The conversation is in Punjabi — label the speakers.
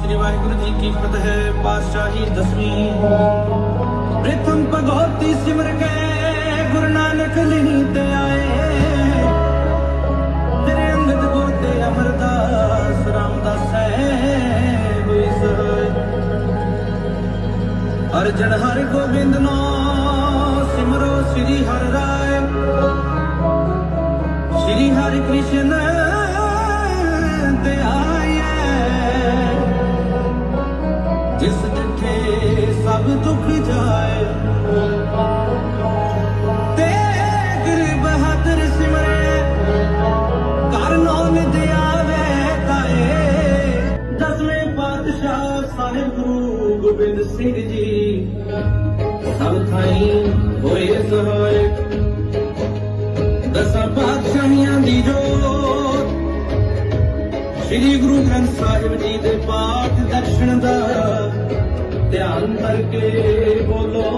Speaker 1: ਸ੍ਰੀ ਵਾਹਿਗੁਰੂ ਜੀ ਕੀ ਫਤਿਹ, ਪਾਤਸ਼ਾਹੀ ਦਸਵੀਂ। ਪ੍ਰਥਮ ਭਗਵਤੀ ਸਿਮਰ ਕੇ ਗੁਰੂ ਨਾਨਕ ਲਿਣੀ ਤੇ ਆਏ। ਤੇਰੇ ਅੰਗਦ ਗੋਤੇ ਅਮਰਦਾਸ ਰਾਮਦਾਸ ਹੈ ਹੋਈ ਸਹਾਇ ਅਰਜਨ ਹਰਿ ਗੋਬਿੰਦ ਨੋ ਸਿਮਰੋ, ਸ੍ਰੀ ਹਰਿ ਰਾਏ। ਸ੍ਰੀ ਹਰਿ ਕ੍ਰਿਸ਼ਨ ਜਿਸ ਡਿਠੇ ਸਭ ਦੁੱਖ ਜਾਏ। ਤੇ ਗੁਰ ਬਹਾਦਰ ਸਿਮਰੇ ਕਰ ਨਿਦ ਆਵੇ ਤਾਏ। ਦਸਵੇਂ ਪਾਤਸ਼ਾਹ ਸਾਹਿਬ ਗੁਰੂ ਗੋਬਿੰਦ ਸਿੰਘ ਜੀ, ਸਭ ਥਾਈ ਹੋਏ ਸਹਾਇ ਦਸਾਂ ਪਾਤਸ਼ਾਹੀਆਂ ਦੀ ਜੋਤ, ਸ੍ਰੀ ਗੁਰੂ ਗ੍ਰੰਥ ਸਾਹਿਬ ਜੀ ਦੇ ਪਾਠ ਦਰਸ਼ਨ ਦਾ আন্তরকে বলো